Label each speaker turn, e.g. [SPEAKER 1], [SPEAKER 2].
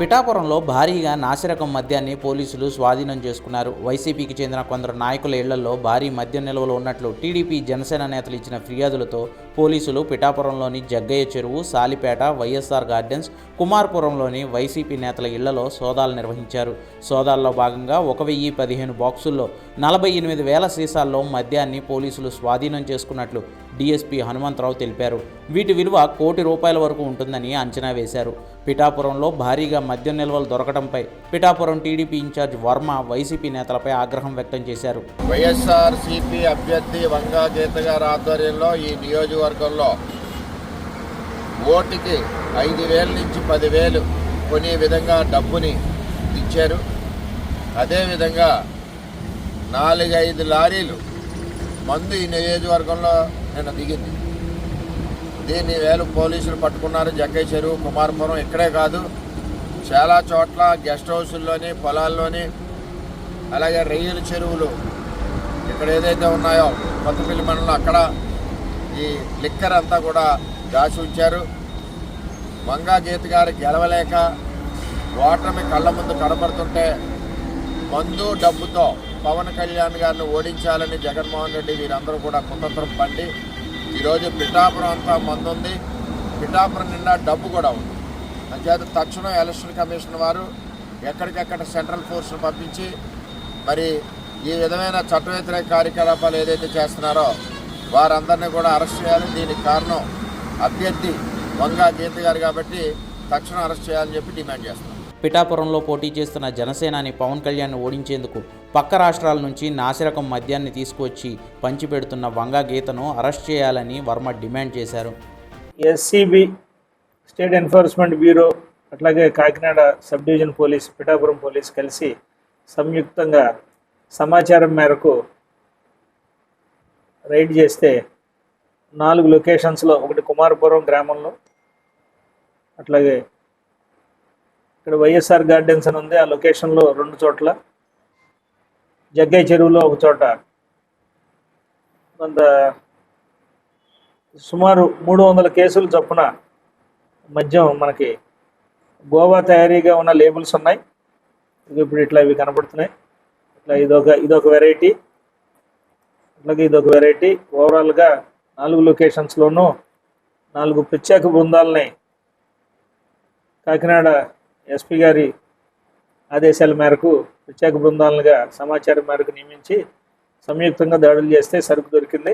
[SPEAKER 1] పిఠాపురంలో భారీగా నాసిరకం మద్యాన్ని పోలీసులు స్వాధీనం చేసుకున్నారు. వైసీపీకి చెందిన కొందరు నాయకుల ఇళ్ళలో భారీ మద్యం నిల్వలు ఉన్నట్లు టీడీపీ జనసేన నేతలు ఇచ్చిన ఫిర్యాదులతో పోలీసులు పిఠాపురంలోని జగ్గయ్య చెరువు సాలిపేట వైఎస్ఆర్ గార్డెన్స్ కుమార్పురంలోని వైసీపీ నేతల ఇళ్ళలో సోదాలు నిర్వహించారు. సోదాల్లో భాగంగా ఒక వెయ్యి పదిహేను బాక్సుల్లో నలభై ఎనిమిది వేల సీసాల్లో మద్యాన్ని పోలీసులు స్వాధీనం చేసుకున్నట్లు డీఎస్పీ హనుమంతరావు తెలిపారు. వీటి విలువ కోటి రూపాయల వరకు ఉంటుందని అంచనా వేశారు. పిఠాపురంలో భారీగా మద్యం నిల్వలు దొరకడంపై Pithapuram TDP incharge Varma YCP నేతలపై ఆగ్రహం వ్యక్తం చేశారు.
[SPEAKER 2] వైఎస్ఆర్ సిపి అభ్యర్థి వంగా గీత గారి ఆధ్వర్యంలో ఈ నియోజకవర్గంలో ఓటుకి ఐదు వేల నుంచి పదివేలు కొనే విధంగా డబ్బుని ఇచ్చారు. అదేవిధంగా నాలుగైదు లారీలు మందు ఈ నియోజకవర్గంలో నిన్న దిగింది. దీన్ని వేలు పోలీసులు పట్టుకున్నారు జగ్గయ్య చెరువు కుమారపురం. ఇక్కడే కాదు చాలా చోట్ల గెస్ట్ హౌసుల్లోని పొలాల్లోని అలాగే రొయ్యల చెరువులు ఇక్కడ ఏదైతే ఉన్నాయో కొత్తపల్లి మండలం అక్కడ ఈ లిక్కర్ అంతా కూడా దాచి ఉంచారు. వంగా గీత గారు గెలవలేక ఓటమి కళ్ళ ముందు కనబడుతుంటే మందు డబ్బుతో పవన్ కళ్యాణ్ గారిని ఓడించాలని జగన్మోహన్ రెడ్డి వీరందరూ కూడా కుతంత్రం పండి ఈరోజు పిఠాపురం అంతా మందు ఉంది పిఠాపురం నిండా డబ్బు కూడా ఉంది. అంచేత తక్షణం ఎలక్షన్ కమిషన్ వారు ఎక్కడికెక్కడ సెంట్రల్ ఫోర్స్ను పంపించి మరి ఈ విధమైన చట్ట వ్యతిరేక కార్యకలాపాలు ఏదైతే చేస్తున్నారో వారందరినీ కూడా అరెస్ట్ చేయాలి. దీనికి కారణం అభ్యర్థి వంగా గీత గారు కాబట్టి తక్షణం అరెస్ట్ చేయాలని చెప్పి డిమాండ్ చేస్తున్నాం.
[SPEAKER 1] పిఠాపురంలో పోటీ చేస్తున్న జనసేనాని పవన్ కళ్యాణ్ ఓడించేందుకు పక్క రాష్ట్రాల నుంచి నాసిరకం మద్యాన్ని తీసుకువచ్చి పంచిపెడుతున్న వంగా గీతను అరెస్ట్ చేయాలని వర్మ డిమాండ్ చేశారు.
[SPEAKER 3] ఎస్సీబీ స్టేట్ ఎన్ఫోర్స్మెంట్ బ్యూరో అట్లాగే Kakinada sub division police Pithapuram police కలిసి సంయుక్తంగా సమాచారం మేరకు రైడ్ చేస్తే నాలుగు లొకేషన్స్లో ఒకటి కుమారపురం గ్రామంలో అట్లాగే ఇక్కడ వైఎస్ఆర్ గార్డెన్స్ అని ఉంది. ఆ లొకేషన్లో రెండు చోట్ల. జగ్గయ్య చెరువులో ఒక చోట. కొంత సుమారు మూడు వందల కేసులు చొప్పున మద్యం మనకి గోవా తయారీగా ఉన్న లేబుల్స్ ఉన్నాయి. ఇప్పుడు ఇట్లా ఇవి కనపడుతున్నాయి. ఇట్లా ఇదొక ఇదొక వెరైటీ అట్లాగే ఇదొక వెరైటీ ఓవరాల్గా నాలుగు లొకేషన్స్లోనూ నాలుగు ప్రత్యేక బృందాలని కాకినాడ ఎస్పీ గారి ఆదేశాల మేరకు ప్రత్యేక బృందాలుగా సమాచారం మేరకు నియమించి సంయుక్తంగా దాడులు చేస్తే సరుకు దొరికింది.